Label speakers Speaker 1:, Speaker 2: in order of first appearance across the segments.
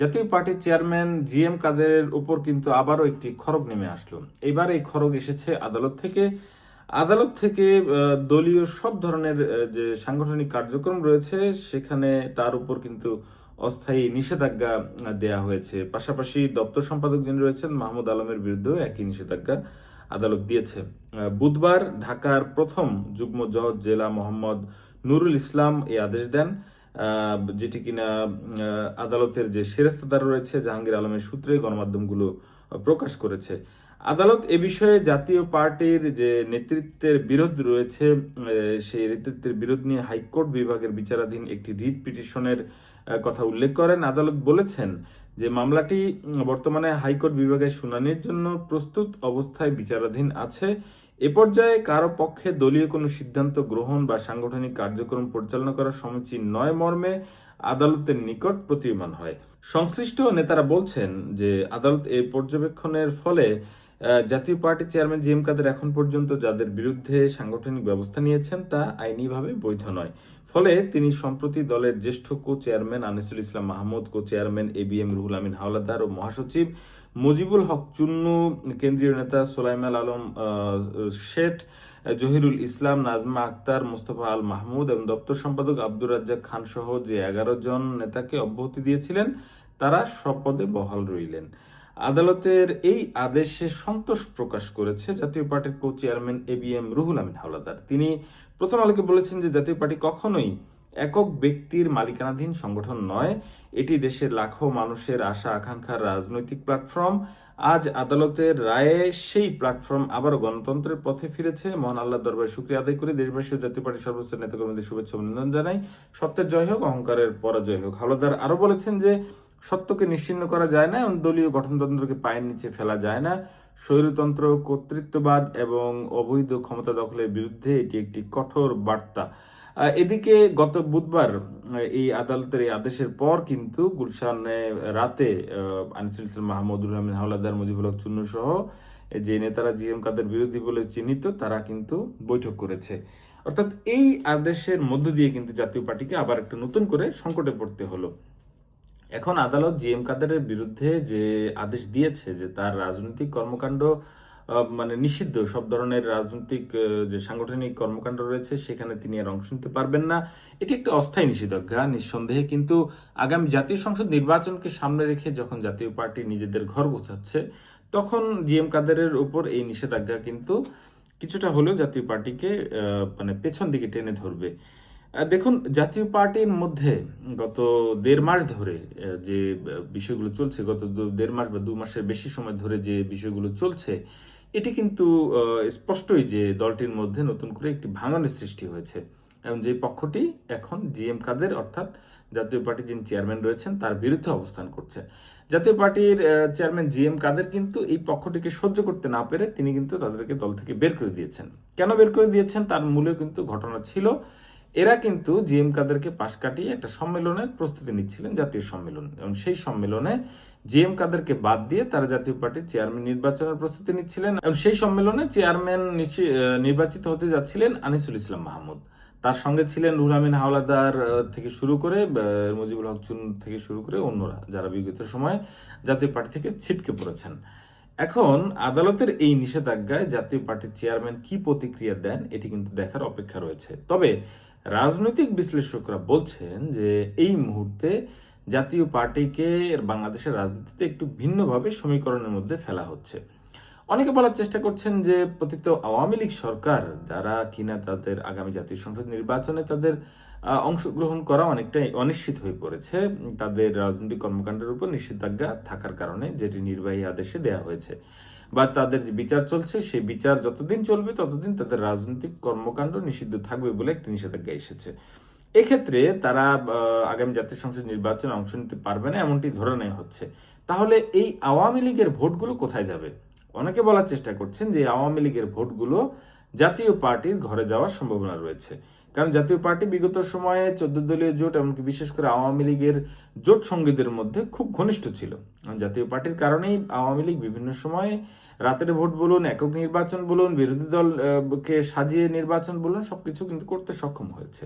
Speaker 1: জাতীয় পার্টির chairman G M কাদেরের উপর কিন্তু আবারও একটি খরগ নেমে আসলো। এবার এই খরগ এসেছে আদালত থেকে। আদালত থেকে দলীয় সব ধরনের যে সাংগঠনিক কার্যক্রম রয়েছে, সেখানে তার উপর কিন্তু অস্থায়ী নিষেধাজ্ঞা দেয়া হয়েছে। পাশাপাশি দপ্তর সম্পাদক যিনি রয়েছেন, মাহমুদ আলমের বিরুদ্ধেও একই নিষেধাজ্ঞা আদালত দিয়েছে। বুধবার ঢাকার প্রথম যুগ্ম জজ জেলা মোহাম্মদ নুরুল ইসলাম এই আদেশ দেন। যেটি কিনা আদালতের যে সেরেস্তাদার রয়েছে, জাহাঙ্গীর আলমের সূত্রে গণমাধ্যমগুলো প্রকাশ করেছে। আদালত এ বিষয়ে জাতীয় পার্টির যে নেতৃত্বের বিরোধ রয়েছে সেই নেতৃত্বের বিরোধ নিয়ে হাইকোর্ট বিভাগের বিচারাধীন একটি রিট পিটিশনের কথা উল্লেখ করেন। আদালত বলেছেন যে মামলাটি বর্তমানে হাইকোর্ট বিভাগের শুনানির জন্য প্রস্তুত অবস্থায় বিচারাধীন আছে। এ পর্যায়ে কারও পক্ষে দলীয় কোনো সিদ্ধান্ত গ্রহণ বা সাংগঠনিক কার্যক্রম পরিচালনা করা সমীচীন নয় মর্মে আদালতের নিকট প্রতীয়মান হয়। সংশ্লিষ্ট নেতারা বলছেন যে আদালত এই পর্যবেক্ষণের ফলে জাতীয় পার্টির চেয়ারম্যান জি এম কাদের এখন পর্যন্ত যাদের বিরুদ্ধে সাংগঠনিক ব্যবস্থা নিয়েছেন, তা আইনিভাবে বৈধ নয়। ফলে তিনি সম্প্রতি দলের জ্যেষ্ঠ co chairman Anisul Islam Mahmud co chairman A B M Ruhul Amin Howlader ও মহাসচিব মুজিবুল হক চুন্নু, কেন্দ্রীয় নেতা সোলাইমাল আলম শেঠ জহিরুল ইসলাম, নাজমা আক্তার, মুস্তফা আল মাহমুদ এবং দপ্তর সম্পাদক আব্দুর রাজ্জাক খান সহ যে এগারো জন নেতাকে অব্যাহতি দিয়েছিলেন, তারা সপদে বহাল রইলেন। আদালতের এই আদেশে সন্তোষ প্রকাশ করেছে জাতীয় পার্টির co chairman A B M Ruhul Amin Howlader. তিনি প্রথম আলোকে বলেছেন যে জাতীয় পার্টি কখনোই একক ব্যক্তির মালিকানাধীন সংগঠন নয়। এটি দেশের লাখো মানুষের আশা, আকাঙ্ক্ষার রাজনৈতিক প্ল্যাটফর্ম। আজ আদালতের রায়ে সেই প্ল্যাটফর্ম আবারও গণতন্ত্রের পথে ফিরেছে। মহান আল্লাহ দরবারে শুক্রিয়া আদায় করে। দেশবাসী ও জাতীয় পার্টির সর্বোচ্চ নেতাকর্মীদের শুভেচ্ছা অভিনন্দন জানাই। সত্যের জয় হোক, অহংকারের পরাজয় হোক। হাওলাদার আরও বলেছেন যে সত্যকে নিশ্চিন্ন করা যায় না এবং দলীয় গঠনতন্ত্রকে পায়ের নিচে ফেলা যায় না। স্বৈরতন্ত্র, কর্তৃত্ববাদ এবং অবৈধ ক্ষমতা দখলের বিরুদ্ধে এটি একটি কঠোর বার্তা। এদিকে গত বুধবার এই আদালতের এই আদেশের পর কিন্তু গুলশানে রাতে আনিসুল মাহমুদুর রহমান, হাওলাদার মুজিবুল হক চুন্নু সহ যে নেতারা জিএম কাদের বিরোধী বলে চিহ্নিত, তারা কিন্তু বৈঠক করেছে। অর্থাৎ এই আদেশের মধ্য দিয়ে কিন্তু জাতীয় পার্টিকে আবার একটা নতুন করে সংকটে পড়তে হলো। এখন আদালত জি এম কাদেরের বিরুদ্ধে যে আদেশ দিয়েছে যে তার রাজনৈতিক কর্মকাণ্ড মানে নিষিদ্ধ, সব ধরনের রাজনৈতিক যে সাংগঠনিক কর্মকাণ্ড রয়েছে, সেখানে তিনি আর অংশ নিতে পারবেন না। এটি একটি অস্থায়ী নিষেধাজ্ঞা, নিঃসন্দেহে। কিন্তু আগামী জাতীয় সংসদ নির্বাচনকে সামনে রেখে যখন জাতীয় পার্টি নিজেদের ঘর গোছাচ্ছে, তখন জি এম কাদেরের উপর এই নিষেধাজ্ঞা কিন্তু কিছুটা হলেও জাতীয় পার্টিকে মানে পেছন দিকে টেনে ধরবে। দেখুন, জাতীয় পার্টির মধ্যে গত দেড় মাস ধরে যে বিষয়গুলো চলছে, গত দেড় মাস বা দু মাসের বেশি সময় ধরে যে বিষয়গুলো চলছে, এটি কিন্তু স্পষ্টই যে দলটির মধ্যে নতুন করে একটি ভাঙনের সৃষ্টি হয়েছে। এবং যে পক্ষটি এখন জিএম কাদের, অর্থাৎ জাতীয় পার্টির যিনি চেয়ারম্যান রয়েছেন, তার বিরুদ্ধে অবস্থান করছে। জাতীয় পার্টির চেয়ারম্যান জিএম কাদের কিন্তু এই পক্ষটিকে সহ্য করতে না পেরে তিনি কিন্তু তাদেরকে দল থেকে বের করে দিয়েছেন। কেন বের করে দিয়েছেন? তার মূলেও কিন্তু ঘটনা ছিল এরা কিন্তু জিএম কাদেরকে পাশ কাটিয়ে একটা সম্মেলনের প্রস্তুতি নিচ্ছিলেন, জাতীয় সম্মেলন। এবং সেই সম্মেলনে জিএম কাদেরকে বাদ দিয়ে তারা জাতীয় পার্টির চেয়ারম্যান নির্বাচনের প্রস্তুতি নিচ্ছিলেন এবং সেই সম্মেলনে চেয়ারম্যান নির্বাচিত হতে যাচ্ছিলেন আনিসুল ইসলাম মাহমুদ। তার সঙ্গে ছিলেন রুহুল আমিন হাওলাদার থেকে শুরু করে মুজিবুল হক চুন থেকে শুরু করে অন্যরা যারা বিগত সময়ে জাতীয় পার্টি থেকে ছিটকে পড়েছেন। এখন আদালতের এই নিষেধাজ্ঞায় জাতীয় পার্টির চেয়ারম্যান কি প্রতিক্রিয়া দেন, এটি কিন্তু দেখার অপেক্ষা রয়েছে। তবে রাজনৈতিক বিশ্লেষকরা বলছেন যে এই মুহূর্তে জাতীয় পার্টিকে বাংলাদেশের রাজনীতিতে একটু ভিন্নভাবে সমীকরণের মধ্যে ফেলা হচ্ছে। অনেকে বলার চেষ্টা করছেন যে পতিত আওয়ামী লীগ সরকার যারা কিনা তাদের আগামী জাতীয় সংসদ নির্বাচনে তাদের অংশগ্রহণ করা অনেকটাই অনিশ্চিত হয়ে পড়েছে। তাদের রাজনৈতিক কর্মকাণ্ডের উপর নিষেধাজ্ঞা থাকার কারণে যেটি নির্বাহী আদেশে দেয়া হয়েছে। বা তাদের যে বিচার চলছে, সেই বিচার যতদিন চলবে, ততদিন তাদের রাজনৈতিক কর্মকাণ্ড নিষিদ্ধ থাকবে বলে একটি নিষেধাজ্ঞা এসেছে। এক্ষেত্রে তারা আগামী জাতীয় সংসদ নির্বাচনে অংশ নিতে পারবে না, এমনটি ধরে নেওয়া হচ্ছে। তাহলে এই আওয়ামী লীগের ভোটগুলো কোথায় যাবে? অনেকে বলার চেষ্টা করছেন যে আওয়ামী লীগের ভোটগুলো জাতীয় পার্টির ঘরে যাওয়ার সম্ভাবনা রয়েছে। কারণ জাতীয় পার্টি বিগত সময়ে চোদ্দ দলীয় জোট, এমনকি বিশেষ করে আওয়ামী লীগের জোট সঙ্গীদের মধ্যে খুব ঘনিষ্ঠ ছিল। জাতীয় পার্টির কারণেই আওয়ামী লীগ বিভিন্ন সময়ে রাতের ভোট বলুন, একক নির্বাচন বলুন, বিরোধী দল কে সাজিয়ে নির্বাচন বলুন, সবকিছু কিন্তু করতে সক্ষম হয়েছে।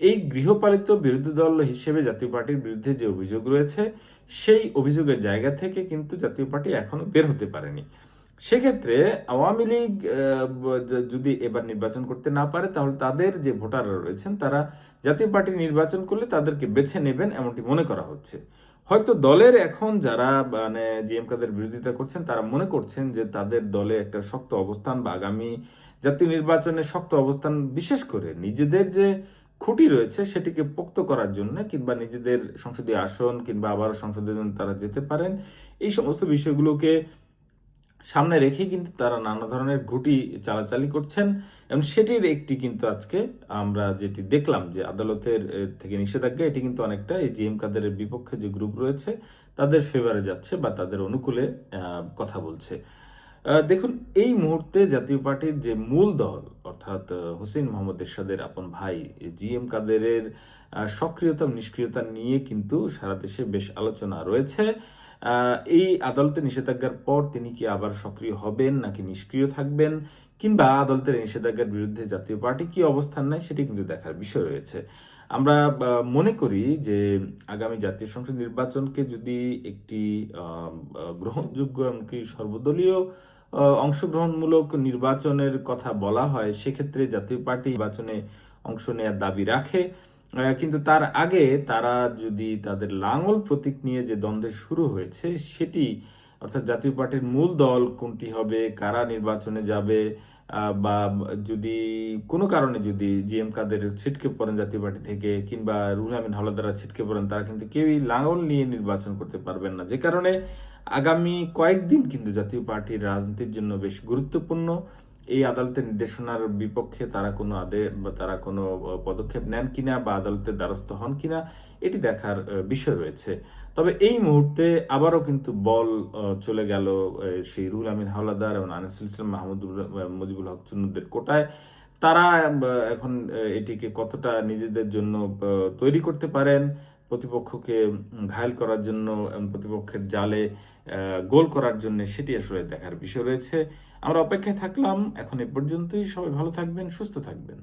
Speaker 1: এই গৃহপালিত বিরোধী দল হিসেবে জাতীয় পার্টির বিরুদ্ধে যে অভিযোগ রয়েছে, সেই অভিযোগের জায়গা থেকে কিন্তু জাতীয় পার্টি এখনও বের হতে পারেনি। সেক্ষেত্রে আওয়ামী লীগ যদি এবার নির্বাচন করতে না পারে, তাহলে তাদের যে ভোটাররা রয়েছেন, তারা জাতীয় পার্টি নির্বাচন করলে তাদেরকে বেছে নেবেন, এমনটি মনে করা হচ্ছে। হয়তো দলের এখন যারা মানে জিএম কাদের বিরোধিতা করছেন, তারা মনে করছেন যে তাদের দলে একটা শক্ত অবস্থান বা আগামী জাতীয় নির্বাচনে শক্ত অবস্থান, বিশেষ করে নিজেদের যে খুঁটি রয়েছে সেটিকে পোক্ত করার জন্য কিংবা নিজেদের সংসদীয় আসন কিংবা আবার সংসদের জন্য তারা যেতে পারেন, এই সমস্ত বিষয়গুলোকে সামনে রেখে কিন্তু তারা নানা ধরনের ঘুটি চালাচালি করছেন এবং সেটির একটি কিন্তু আজকে আমরা যেটি দেখলাম যে আদালতের থেকে নিষেধাজ্ঞা, এটি কিন্তু অনেকটা এই জিএম কাদের বিপক্ষে যে গ্রুপ রয়েছে, তাদের ফেভারে যাচ্ছে বা তাদের অনুকূলে কথা বলছে। দেখুন, এই মুহূর্তে জাতীয় পার্টির যে মূল দল, অর্থাৎ হোসেন মোহাম্মদ এরশাদের আপন ভাই জিএম কাদেরের সক্রিয়তা নিষ্ক্রিয়তা নিয়ে কিন্তু সারা দেশে বেশ আলোচনা রয়েছে। এই আদালতের নিষেধাজ্ঞার পর তিনি কি আবার সক্রিয় হবেন নাকি নিষ্ক্রিয় থাকবেন? কিংবা আদালতের নিষেধাজ্ঞার বিরুদ্ধে জাতীয় পার্টি কি অবস্থান নেয় সেটি কিন্তু দেখার বিষয় রয়েছে। আমরা মনে করি যে আগামী জাতীয় সংসদ নির্বাচনকে যদি একটি গ্রহণযোগ্য এমনকি সর্বদলীয় অংশগ্রহণমূলক নির্বাচনের কথা বলা হয়, সেক্ষেত্রে জাতীয় পার্টি নির্বাচনে অংশ নেওয়ার দাবি রাখে। কিন্তু তার আগে তারা যদি তাদের লাঙল প্রতীক নিয়ে যে দ্বন্দ্ব শুরু হয়েছে, সেটি অর্থাৎ জাতীয় পার্টির মূল দল কোনটি হবে, কারা নির্বাচনে যাবে বা যদি কোনো কারণে যদি জিএম কাদের ছিটকে পড়েন জাতীয় পার্টি থেকে কিংবা রুহুল আমিন হলাদারা ছিটকে পড়েন, তারা কিন্তু কেউই লাঙল নিয়ে নির্বাচন করতে পারবেন না। যে কারণে আগামী কয়েকদিন কিন্তু জাতীয় পার্টির রাজনীতির জন্য বেশ গুরুত্বপূর্ণ। এই আদালতের নির্দেশনার বিপক্ষে তারা কোনো আদে, বা তারা কোনো পদক্ষেপ নেন কিনা বা আদালতের দ্বারস্থ হন কিনা, এটি দেখার বিষয় রয়েছে। তবে এই মুহূর্তে আবারও কিন্তু বল চলে গেল সেই রুহুল আমিন হাওলাদার এবং আনিসুল ইসলাম মাহমুদুর মুজিবুল হক চুন্নুদের কোটায়। তারা এখন এটিকে কতটা নিজেদের জন্য তৈরি করতে পারেন প্রতিপক্ষকে ঘায়ল করার জন্য প্রতিপক্ষের জালে গোল করার জন্য সেটি আসলে দেখার বিষয় রয়েছে। আমরা অপেক্ষায় থাকলাম। এখন এ পর্যন্তই। সবাই ভালো থাকবেন, সুস্থ থাকবেন।